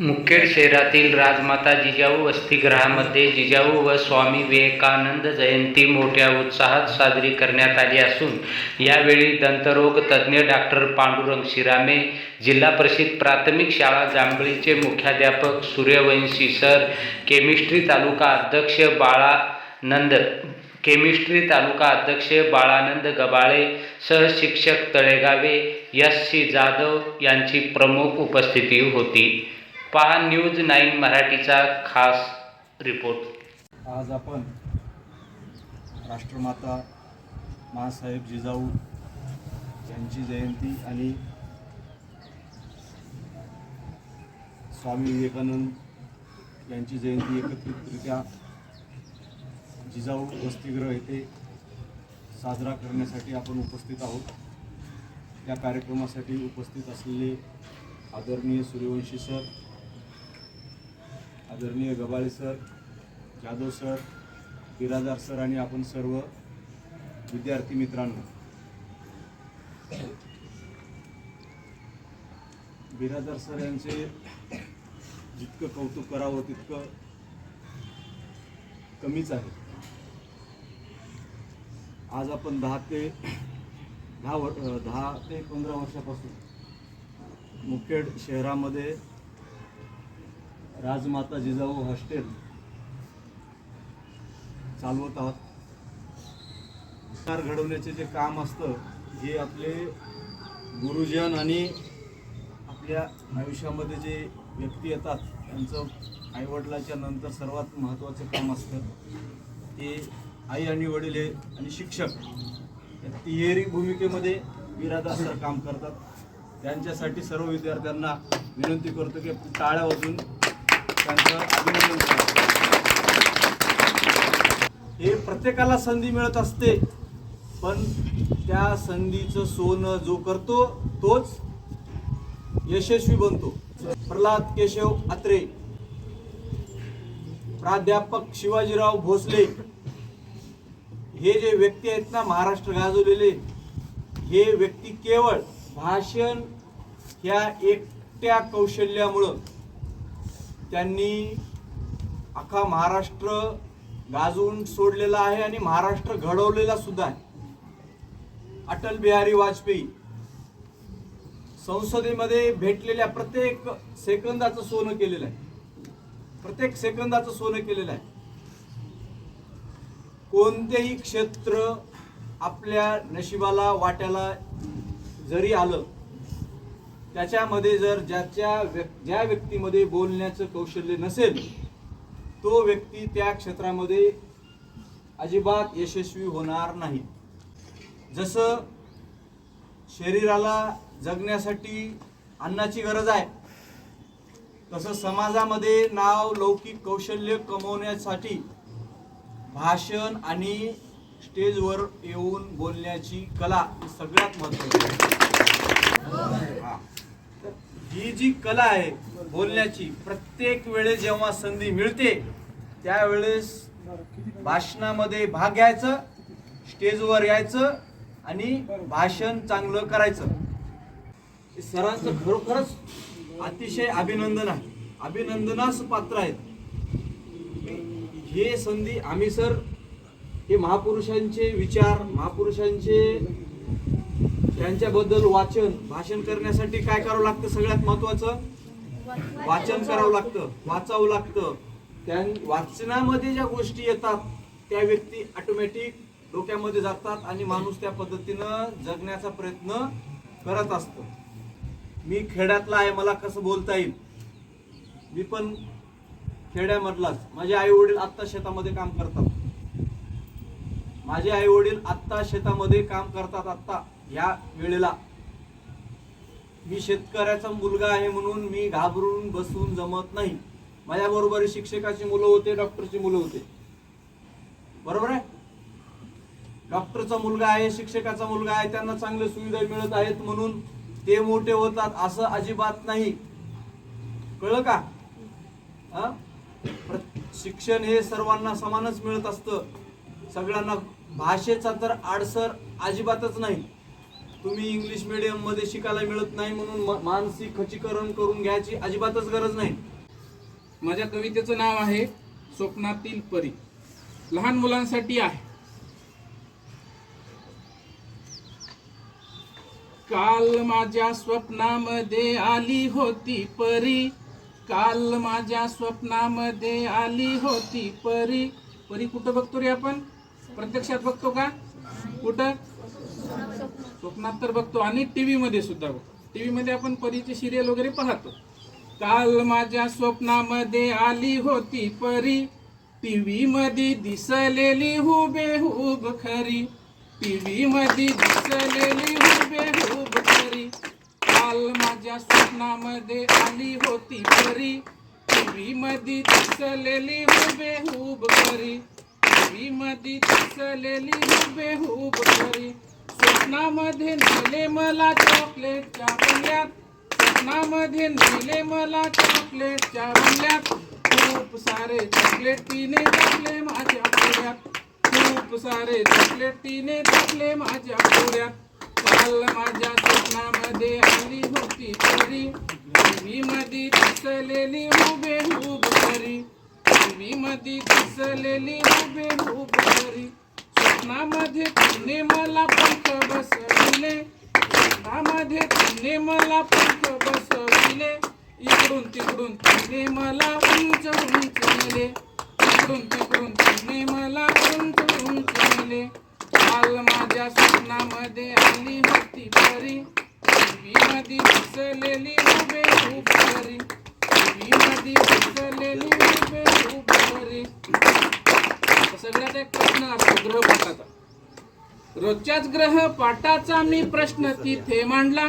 मुखेड शहरातील राजमाता जिजाऊ वसतिगृहामध्ये जिजाऊ व स्वामी विवेकानंद जयंती मोठ्या उत्साहात साजरी करण्यात आली असून यावेळी दंतरोग तज्ज्ञ डॉक्टर पांडुरंग शिरामे जिल्हा परिषद प्राथमिक शाळा जांभळीचे मुख्याध्यापक सूर्यवंशी सर केमिस्ट्री तालुका अध्यक्ष बाळानंद केमिस्ट्री तालुका अध्यक्ष बाळानंद गबाळे सहशिक्षक तळेगावे यश सी जाधव यांची प्रमुख उपस्थिती होती. पहा न्यूज नाईन मराठीचा खास रिपोर्ट. आज आपण राष्ट्रमाता माँसाहेब जिजाऊ यांची जयंती आणि स्वामी विवेकानंद यांची जयंती एकत्रितरित्या जिजाऊ वसतिगृह येथे साजरा करण्यासाठी आपण उपस्थित आहोत. या कार्यक्रमासाठी उपस्थित असलेले आदरणीय सूर्यवंशी सर आदरणीय Gabale sir Jadhav sir Biradar sir आणि आपण सर्व विद्यार्थी मित्रांनो. बिरादार सर यांचे जितकं कौतुक करावं तितकं कमीच आहे. आज आपण दहा ते दहा वर दहा ते पंधरा वर्षापासून मुखेड शहरामध्ये राजमाता जिजाऊ हॉस्टेल चालवत आहोत. विचार घडवण्याचे जे काम असतं हे आपले गुरुजन आणि आपल्या आयुष्यामध्ये जे व्यक्ती येतात त्यांचं आईवडिलाच्या नंतर सर्वात महत्त्वाचं काम असतं ते आई आणि वडील हे आणि शिक्षक या तिहेरी भूमिकेमध्ये बिरादार सर काम करतात. त्यांच्यासाठी सर्व विद्यार्थ्यांना विनंती करतो की टाळ्या वाजून त्यांचं अभिनंदन हे प्रत्येकाला संधी मिळत असते पण त्या संधीचं सोनं जो करतो तोच यशस्वी बनतो. प्रल्हाद केशव अत्रे प्राध्यापक शिवाजीराव भोसले हे जे व्यक्ती आहेत ना महाराष्ट्र गाजवलेले हे व्यक्ती केवळ भाषण ह्या एकट्या कौशल्यामुळं त्यांनी अख्खा महाराष्ट्र गाजवून सोडलेला आहे आणि महाराष्ट्र घडवलेला सुद्धा आहे. अटल बिहारी वाजपेयी संसदेमध्ये भेटलेल्या प्रत्येक सेकंदाचं सोनं केलेलं आहे. प्रत्येक सेकंदाचं सोनं केलेलं आहे. कोणतेही क्षेत्र आपल्या नशिबाला वाट्याला जरी आलं त्याच्यामध्ये जर ज्याच्या ज्या व्यक्तीमध्ये बोलण्याचं कौशल्य नसेल तो व्यक्ती त्या क्षेत्रामध्ये अजिबात यशस्वी होणार नाही जसं शरीराला जगण्यासाठी अन्नाची गरज आहे तसं समाजामध्ये नाव लौकिक कौशल्य कमवण्यासाठी भाषण आणि स्टेजवर येऊन बोलण्याची कला ही सगळ्यात महत्त्वाची आहे. तर ही जी कला आहे बोलण्याची प्रत्येक वेळेस जेव्हा संधी मिळते त्यावेळेस भाषणामध्ये भाग घ्यायचं स्टेजवर यायचं आणि भाषण चांगलं करायचं. हे सरांचं खरोखरच अतिशय अभिनंदन आहे. अभिनंदनास पात्र आहेत. हे संधी आम्ही सर हे महापुरुषांचे विचार महापुरुषांचे त्यांच्याबद्दल वाचन भाषण करण्यासाठी काय करावं लागतं? सगळ्यात महत्वाचं? वाचन करावं लागतं वाचावं लागतं. त्या वाचनामध्ये ज्या गोष्टी येतात त्या व्यक्ती ऑटोमॅटिक डोक्यामध्ये जातात आणि माणूस त्या पद्धतीनं जगण्याचा प्रयत्न करत असतो. मी खेड्यातला आहे मला कसं बोलता येईल? मी पण खेड्यामधलाच. माझे आई वडील आत्ता शेतामध्ये काम करतात. माझे आई वडील आत्ता शेतामध्ये काम करतात आत्ता. या वेळेला. मी शेतकऱ्याचा मुलगा आहे म्हणून मी घाबरून बसून जमत नाही. माझ्याबरोबर शिक्षकाची मुलं होते डॉक्टरची मुलं होते. बरोबर आहे? डॉक्टरचा मुलगा आहे शिक्षकाचा मुलगा आहे त्यांना चांगल्या सुविधा मिळत आहेत म्हणून ते मोठे होतात असं अजिबात नाही. कळलं का? हा? शिक्षण हे सर्वांना समानच मिळत असतं. सगळ्यांना भाषेचा तर आडसर अजिबातच नाही. तुम्ही इंग्लिश मीडियममध्ये शिकायला मिळत नाही म्हणून मानसिक खचीकरण करून घ्यायची अजिबातच गरज नाही. माझ्या कवितेचं नाव आहे स्वप्नातील परी. लहान मुलांसाठी आहे. काल माझ्या स्वप्नामध्ये आली होती परी. काल माझ्या स्वप्नामध्ये आली होती परी. परी कुठं बघतो रे आपण? प्रत्यक्षात बघतो का? कुठं? स्वप्नात तर बघतो आणि टी व्हीमध्ये सुद्धा बघतो. टी व्हीमध्ये आपण परीचे सिरियल वगैरे पाहतो. काल माझ्या स्वप्नामध्ये आली होती परी. टी व्हीमध्ये दिसलेली हुबेहूब खरी. टी व्हीमध्ये दिसलेली हुबेहूब खरी. काल माझ्या स्वप्नामध्ये आली होती परी. टीव्ही मध्ये दिसलेली हुबेहूब खरी. टीव्ही मध्ये दिसलेली हुबेहूब खरी. स्वप्नामध्ये नेले मला चॉकलेटच्या बंगल्यात. स्वप्नामध्ये नेले मला चॉकलेटच्या बंगल्यात. खूप सारे चॉकलेट तिने टाकले माझ्या पोऱ्यात. खूप सारे चॉकलेट तिने टाकले माझ्या पोऱ्यात. काल माझ्या स्वप्नामध्ये आली होती परी टीव्ही मध्ये दिसलेली हुबेहूब परी टीव्ही मध्ये दिसलेली हुबेहूब परी स्वप्नामध्ये तुम्ही मला पंख बसविले. स्वप्नामध्ये तुम्ही मला पंख बसविले. इकडून तिकडून तुम्ही मला उंच उंच नेले. इकडून तिकडून तुम्ही मला उंच उंच नेले. काल माझ्या स्वप्नामध्ये आली होती परी. मी मध्ये बसलेली उभे उभ मी टीव्ही बसलेली उभे उभ परी सगळ्यात एक प्रश्न असतो ग्रहपाठाचा. रोजच्याच ग्रह पाठाचा मी प्रश्न तिथे मांडला.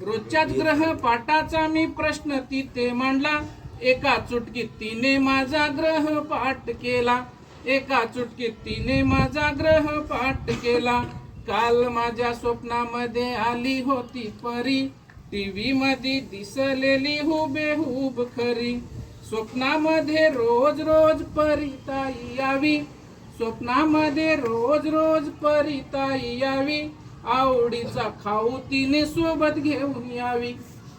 रोजच्याच ग्रह पाठाचा मी प्रश्न तिथे मांडला. एका चुटकीत तिने माझा ग्रह पाठ केला. एका चुटकीत तिने माझा ग्रह पाठ केला. काल माझ्या स्वप्नामध्ये आली होती परी. टीव्ही मध्ये दिसलेली हुबेहूब खरी. स्वप्नामध्ये रोज रोज परिताई यावी. स्वप्नामध्ये रोज रोज परिताई यावी. आवडीचा खाऊ तिने सोबत घेऊन यावी.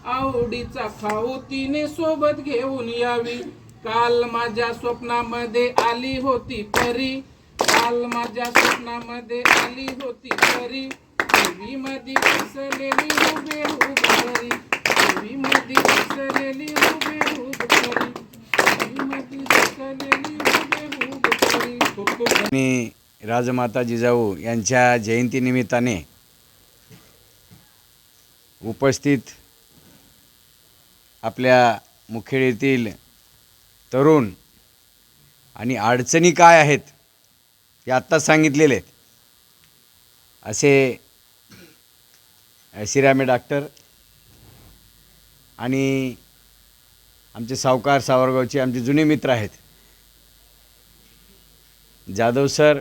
आवडीचा खाऊ तिने सोबत घेऊन यावी. काल माझ्या स्वप्नामध्ये आली होती परी. काल माझ्या स्वप्नामध्ये आली होती परी. टीव्ही मध्ये उभे उभ परी दिसलेली उभे दिसलेली उभे खूप खूप आणि राजमाता जिजाऊ यांच्या जयंतीनिमित्ताने उपस्थित आपल्या मुखेडीतील तरुण आणि अडचणी काय आहेत ते आत्ताच सांगितलेले आहेत. असे शिरामे डॉक्टर आणि आमचे सावकार सावरगावचे आमचे जुने मित्र आहेत. जाधव सर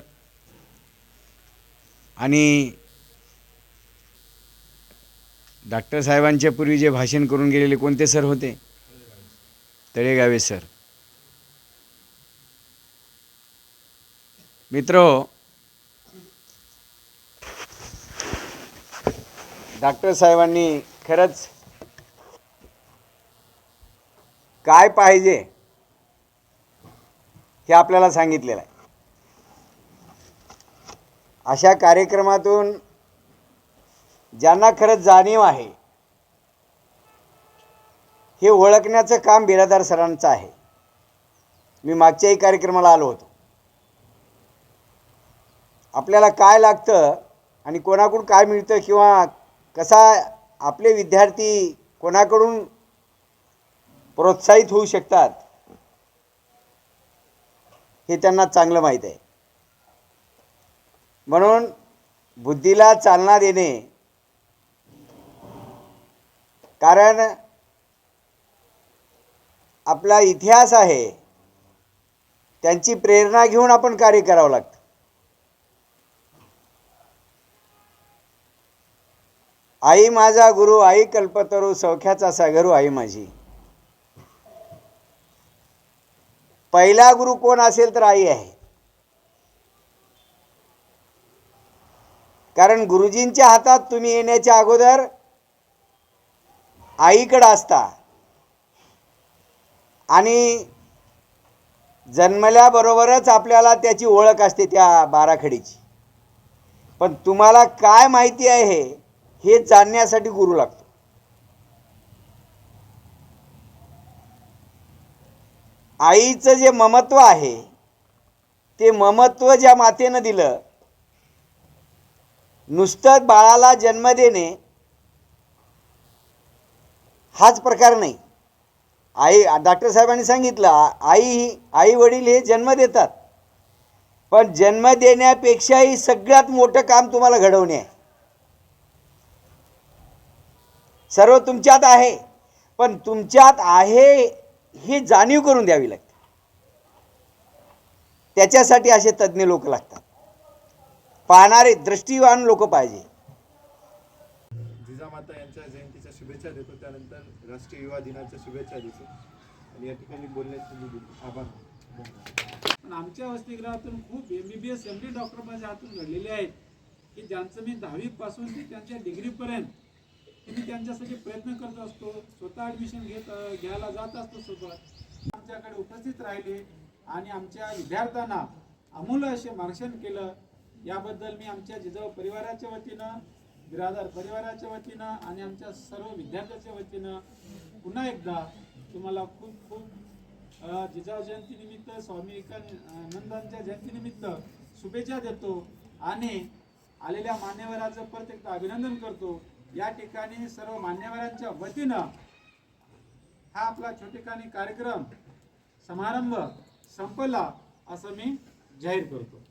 आणि डॉक्टर साहेबांच्या पूर्वी जे भाषण करून गेलेले कोणते सर होते? तळेगावे सर. मित्र हो, डॉक्टर साहेबांनी खरंच काय पाहिजे? हे आपल्याला सांगितलेलं आहे. अशा कार्यक्रमातून ज्यांना खरंच जाणीव आहे हे ओळखण्याचं काम बिरादार सरांचं आहे. मी मागच्याही कार्यक्रमाला आलो होतो. आपल्याला काय लागतं आणि कोणाकडून काय मिळतं किंवा कसा आपले विद्यार्थी कोणाकडून प्रोत्साहित होऊ शकतात. हे त्यांना चांगलं माहीत आहे. म्हणून बुद्धीला चालना देणे. कारण आपला इतिहास आहे. त्यांची प्रेरणा घेऊन आपण कार्य करावं लागतं. आई माझा गुरु आई कल्पतरू सौख्याचा सागरू आई माझी. पहिला गुरु कोण असेल तर आई आहे. कारण गुरुजींच्या हातात तुम्ही येण्याच्या अगोदर आईकडं असता. आणि जन्मल्याबरोबरच आपल्याला त्याची ओळख असते त्या बाराखडीची. पण तुम्हाला काय माहिती आहे हे जाणण्यासाठी गुरु लागतो. आईचं जे ममत्व आहे ते ममत्व ज्या मातेनं दिलं नुसतं बाळाला जन्म देणे हाच प्रकार नाही. आई डॉक्टर साहेबांनी सांगितलं आई आई वडील हे जन्म देतात. पण जन्म देण्यापेक्षाही सगळ्यात मोठं काम तुम्हाला घडवणे आहे. सर्व तुमच्यात आहे पण तुमच्यात आहे ही जाणीव करून द्यावी लागते. त्याच्यासाठी असे तज्ज्ञ लोक लागतात. पाहणारे दृष्टीवान लोक पाहिजे. जिजामाता यांच्या जयंतीच्या शुभेच्छा देतो. त्यानंतर राष्ट्रीय युवा दिनाच्या शुभेच्छा देतो. आणि या ठिकाणी बोलण्याची आभार. पण आमच्या वसतिगृहातून खूप M B B S M D doctor माझ्या हातून घडलेले आहेत. की ज्यांचं मी दहावीपासून ते त्यांच्या डिग्रीपर्यंत तुम्ही मी त्यांच्यासाठी प्रयत्न करत असतो स्वतः ॲडमिशन घेत घ्यायला जात असतो सोबत. आमच्याकडे उपस्थित राहिले आणि आमच्या विद्यार्थ्यांना अमूल्य असे मार्गदर्शन केलं. याबद्दल मी आमच्या जिजाऊ परिवाराच्या वतीनं बिरादर परिवाराच्या वतीनं आणि आमच्या सर्व विद्यार्थ्याच्या वतीनं पुन्हा एकदा तुम्हाला खूप खूप जिजाऊ जयंतीनिमित्त स्वामी विवेकानंदांच्या जयंतीनिमित्त शुभेच्छा देतो आणि आलेल्या मान्यवराचं परत एकदा अभिनंदन करतो. या ठिकाणी सर्व मान्यवरांच्या वतीनं हा आपला छोटेखानी कार्यक्रम समारंभ संपला असं मी जाहीर करतो.